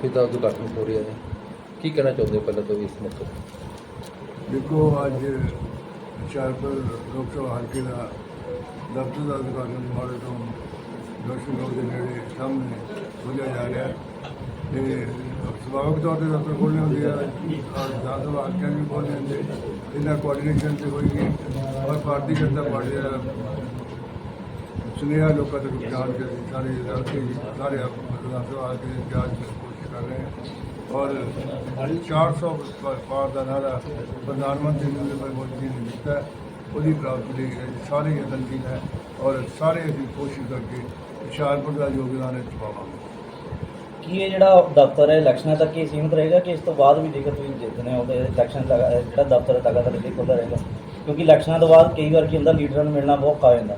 Office ਦਾ ਉਦਘਾਟਨ ਹੋ ਰਿਹਾ ਹੈ। ਕੀ ਕਹਿਣਾ ਚਾਹੁੰਦੇ ਹੋ ਪਹਿਲਾਂ ਤੋਂ ਇਸ ਮੌਕੇ ਤੇ? ਦੇਖੋ, ਅੱਜ ਹੁਸ਼ਿਆਰਪੁਰ ਲੋਕ ਸਭਾ ਹਲਕੇ ਦਾ ਦਫ਼ਤਰ ਦਾ ਉਦਘਾਟਨ ਮਾਡਲ ਟਾਊਨ ਦਰਸ਼ਨ ਰੋਡ ਦੇ ਨੇੜੇ ਸਾਹਮਣੇ ਖੋਲ੍ਹਿਆ ਜਾ ਰਿਹਾ ਹੈ। ਤੇ ਸੁਭਾਵਿਕ ਤੌਰ ਤੇ ਦਫ਼ਤਰ ਖੋਲ੍ਹਣੇ ਹੁੰਦੇ ਆ। ਔਰ ਵਿਧਾਨ ਸਭਾ ਵੀ ਖੋਲ੍ਹਣੇ ਹੁੰਦੇ। ਇਹਨਾਂ ਕੋਆਰਡੀਨੇਸ਼ਨ ਤੇ ਹੋਏਗੀ ਔਰ ਭਾਰਤੀ ਜਨਤਾ ਪਾਰਟੀ ਦਾ ਸੁਨੇਹਾ ਲੋਕਾਂ ਤੱਕ ਪਹੁੰਚਾਉਣ ਕੇ ਸਾਰੇ ਰਲ ਕੇ ਸਾਰੇ ਵਿਧਾਨ ਸਭਾ ਦੇ ਇੰਚਾਰਜ ਕਰ ਰਹੇ ਹਾਂ। ਔਰ 400 ਪਾਰ ਦਾ ਨਾਰਾ ਪ੍ਰਧਾਨ ਮੰਤਰੀ ਨਰਿੰਦਰ ਮੋਦੀ ਜੀ ਨੇ ਦਿੱਤਾ ਉਹਦੀ ਪ੍ਰਾਪਤੀ ਲਈ ਅਸੀਂ ਸਾਰੇ ਯਤਨਸ਼ੀਲ ਹੈ ਔਰ ਸਾਰੇ ਅਸੀਂ ਕੋਸ਼ਿਸ਼ ਕਰਕੇ ਹੁਸ਼ਿਆਰਪੁਰ ਦਾ ਯੋਗਦਾਨ ਇਹ ਪਾਵਾਂਗੇ। ਕੀ ਇਹ ਜਿਹੜਾ ਦਫ਼ਤਰ ਹੈ, ਇਲੈਕਸ਼ਨਾਂ ਤੱਕ ਹੀ ਸੀਮਿਤ ਰਹੇਗਾ ਕਿ ਇਸ ਤੋਂ ਬਾਅਦ ਵੀ ਜੇਕਰ ਤੁਸੀਂ ਜਿੱਤਨੇ ਹੋ ਤੇ ਇਲੈਕਸ਼ਨ ਜਿਹੜਾ ਦਫ਼ਤਰ ਹੈ, ਲਗਾਤਾਰ ਖੁੱਲ੍ਹਾ ਰਹੇਗਾ? ਕਿਉਂਕਿ ਇਲੈਕਸ਼ਨਾਂ ਤੋਂ ਬਾਅਦ ਕਈ ਵਾਰ ਕੀ ਹੁੰਦਾ, ਲੀਡਰਾਂ ਨੂੰ ਮਿਲਣਾ ਬਹੁਤ ਔਖਾ ਹੋ ਜਾਂਦਾ।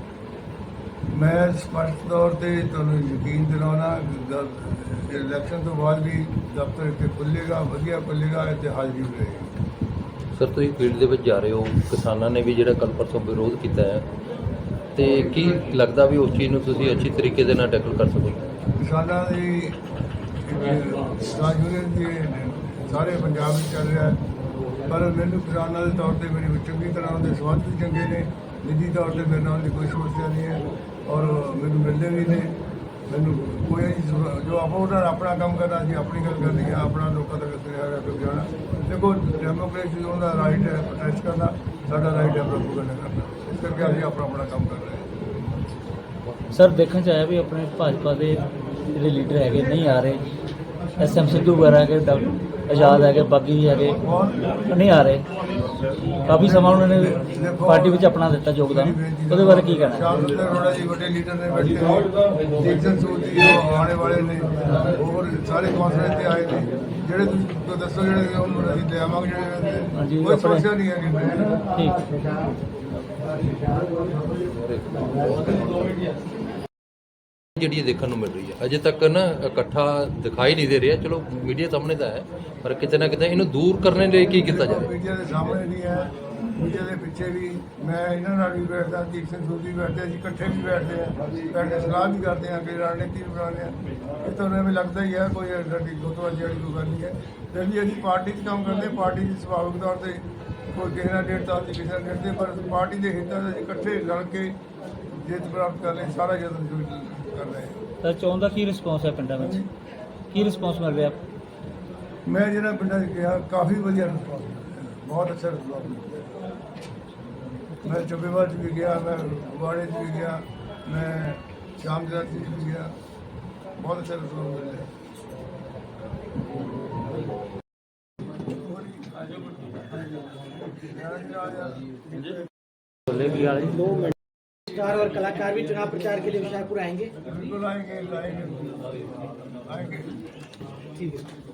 ਮੈਂ ਸਪਸ਼ਟ ਤੌਰ ਤੇ ਤੁਹਾਨੂੰ ਯਕੀਨ ਦਿਲਾਉਣਾ ਇਲੈਕਸ਼ਨ ਤੋਂ ਬਾਅਦ ਵੀ ਦਫ਼ਤਰ ਇੱਥੇ ਖੁੱਲ੍ਹੇਗਾ ਵਧੀਆ ਖੁੱਲ੍ਹੇਗਾ ਇੱਥੇ ਹਾਜ਼ਰੀ ਰਹੇਗੀ ਸਰ ਤੁਸੀਂ ਫੀਲਡ ਦੇ ਵਿੱਚ ਜਾ ਰਹੇ ਹੋ ਕਿਸਾਨਾਂ ਨੇ ਵੀ ਜਿਹੜਾ ਕੱਲ ਪਰਸੋਂ ਵਿਰੋਧ ਕੀਤਾ ਹੈ ਤੇ ਕੀ ਲੱਗਦਾ ਵੀ ਉਸ ਚੀਜ਼ ਨੂੰ ਤੁਸੀਂ ਅੱਛੀ ਤਰੀਕੇ ਦੇ ਨਾਲ ਟੈਕਲ ਕਰ ਸਕੋਗੇ? ਕਿਸਾਨਾਂ ਦੀ ਕਿਸਾਨ ਯੂਨੀਅਨ ਦੀ ਸਾਰੇ ਪੰਜਾਬ ਵਿੱਚ ਚੱਲ ਰਿਹਾ ਪਰ ਮੈਨੂੰ ਕਿਸਾਨਾਂ ਦੇ ਤੌਰ ਤੇ ਮੇਰੀ ਚੰਗੀ ਤਰ੍ਹਾਂ ਉਹਦੇ ਸਬੰਧ ਵੀ ਚੰਗੇ ਨੇ ਨਿੱਜੀ ਤੌਰ ਤੇ ਮੇਰੇ ਨਾਲ ਦੀ ਕੋਈ ਸਮੱਸਿਆ ਨਹੀਂ ਹੈ। ਔਰ ਮੈਨੂੰ ਮਿਲਦੇ ਵੀ ਨੇ। ਮੈਨੂੰ ਕੋਈ ਜੋ ਆਪਾਂ ਉਹਨਾਂ ਨੇ ਆਪਣਾ ਕੰਮ ਕਰਨਾ ਸੀ ਆਪਣੀ ਗੱਲ ਕਰਨੀ ਹੈ ਆਪਣਾ ਲੋਕਾਂ ਤੱਕ ਸੁਨੇਹਾ ਲੈ ਜਾਣਾ। ਦੇਖੋ ਡੈਮੋਕ੍ਰੇਸੀ ਉਹਦਾ ਰਾਈਟ ਹੈ ਪ੍ਰੋਟੈਸਟ ਕਰਨਾ, ਸਾਡਾ ਰਾਈਟ ਹੈ ਪ੍ਰੋਪਗੈਂਡਾ ਕਰਨਾ। ਇਸ ਕਰਕੇ ਅਸੀਂ ਆਪਣਾ ਆਪਣਾ ਕੰਮ ਕਰ ਰਹੇ ਹਾਂ। ਸਰ, ਦੇਖਣ ਚ ਆਇਆ ਵੀ ਆਪਣੇ ਭਾਜਪਾ ਦੇ ਜਿਹੜੇ ਲੀਡਰ ਹੈਗੇ, ਨਹੀਂ ਆ ਰਹੇ। ਐਸਐਮ ਸਿੱਧੂ ਵਗੈਰਾ ਹੈਗੇ ਡਾਕਟਰ ਆਜ਼ਾਦ ਹੈਗੇ ਬਾਗੀ ਜੀ ਹੈਗੇ ਨਹੀਂ ਆ ਰਹੇ। ਕਾਫੀ ਸਮਾਂ ਉਹਨਾਂ ਨੇ ਪਾਰਟੀ ਵਿੱਚ ਆਪਣਾ ਦਿੱਤਾ ਯੋਗਦਾਨ। ਉਹਦੇ ਬਾਰੇ ਕੀ ਕਹਿਣਾ ਅਰੋੜਾ ਜੀ ਵੱਡੇ ਲੀਡਰ ਨੇ ਬੈਠੇ ਜੀ ਉਹ ਆਉਣੇ ਵਾਲੇ ਨੇ। ਹੋਰ ਸਾਰੇ ਕੌਂਸਲਰ ਇੱਥੇ ਆਏ ਨੇ। ਜਿਹੜੇ ਤੁਸੀਂ ਤੋਂ ਦੱਸੋ ਜਿਹੜੇ ਹੁਣ ਅਸੀਂ ਲਿਆਵਾਂਗੇ ਜਿਹੜੇ। ਕੋਈ ਸਮੱਸਿਆ ਨਹੀਂ ਹੈ ਠੀਕ। ਜਿਹੜੀ ਇਹ ਦੇਖਣ ਨੂੰ ਮਿਲ ਰਹੀ ਹੈ। ਅਜੇ ਤੱਕ ਨਾ ਇਕੱਠਾ ਦਿਖਾਈ ਨਹੀਂ ਦੇ ਰਿਹਾ। ਚਲੋ ਮੀਡੀਆ ਸਾਹਮਣੇ ਤਾਂ ਹੈ ਪਰ ਕਿਤੇ ਨਾ ਕਿਤੇ ਇਹਨੂੰ ਦੂਰ ਕਰਨ ਲਈ ਕੀ ਕੀਤਾ ਜਾਵੇ? ਮੀਡੀਆ ਦੇ ਸਾਹਮਣੇ ਨਹੀਂ ਹੈ ਮੀਡੀਆ ਦੇ ਪਿੱਛੇ ਵੀ। ਮੈਂ ਇਹਨਾਂ ਨਾਲ ਵੀ ਬੈਠਦਾ ਦੀਪ ਸਿੰਘ ਸੂਦੀ ਬੈਠਦੇ ਅਸੀਂ ਇਕੱਠੇ ਵੀ ਬੈਠਦੇ ਆ ਬੈਠ ਕੇ ਸਲਾਹ ਵੀ ਕਰਦੇ ਆ ਕਿ ਰਣਨੀਤੀ ਵੀ ਬਣਾਉਂਦੇ ਆ। ਇਹ ਤਾਂ ਐਵੇਂ ਲੱਗਦਾ ਹੀ ਹੈ ਕੋਈ ਸਾਡੀ ਗੁੱਤਵਾਜੀ ਵਾਲੀ ਕੋਈ ਗੱਲ ਨਹੀਂ ਹੈ। ਤੇ ਵੀ ਅਸੀਂ ਪਾਰਟੀ 'ਚ ਕੰਮ ਕਰਦੇ ਹਾਂ, ਪਾਰਟੀ ਦੀ ਸੁਭਾਵਿਕ ਤੌਰ ਤੇ ਕੋਈ ਕਿਸੇ ਨਾਲ ਡੇਟ ਤਾਂ ਕਿਸੇ ਨਾਲ ਡੇਟ ਪਰ ਪਾਰਟੀ ਦੇ ਹਿੱਤਾਂ ਦੇ ਇਕੱਠੇ ਰਲ ਕੇ ਜਿੱਤ ਪ੍ਰਾਪਤ ਕਰ ਲਈ ਸਾਰਾ ਯਤਨ ਜੋ ਕਰ ਰਹੇ ਹਾਂ। ਤਾਂ ਚੋਣ ਦਾ ਕੀ ਰਿਸਪੌਂਸ ਹੈ ਪਿੰਡਾਂ ਵਿੱਚ? ਕੀ ਰਿਸਪੌਂਸ ਮਿਲ ਰਿਹਾ? ਮੈਂ ਜਿਹੜਾ ਪਿੰਡਾਂ 'ਚ ਗਿਆ ਕਾਫੀ ਵਧੀਆ ਰਿਸਪੌਂਸ। ਬਹੁਤ ਅੱਛਾ ਰਿਸਪੌਂਸ। ਮੈਂ ਚੁੱਪੇਵਾਲ 'ਚ ਵੀ ਗਿਆ ਮੈਂ ਫਗਵਾੜੇ 'ਚ ਵੀ ਗਿਆ ਮੈਂ ਸ਼ਾਮ ਦੇ 'ਚ ਵੀ ਗਿਆ। ਬਹੁਤ ਅੱਛਾ ਰਿਸਪੌਂਸ ਮਿਲਿਆ ਬੋਲੇ ਵੀ ਵਾਲੇ स्टार और कलाकार भी चुनाव प्रचार के लिए हुशियारपुर आएंगे बिल्कुल आएंगे आएंगे आएंगे ठीक है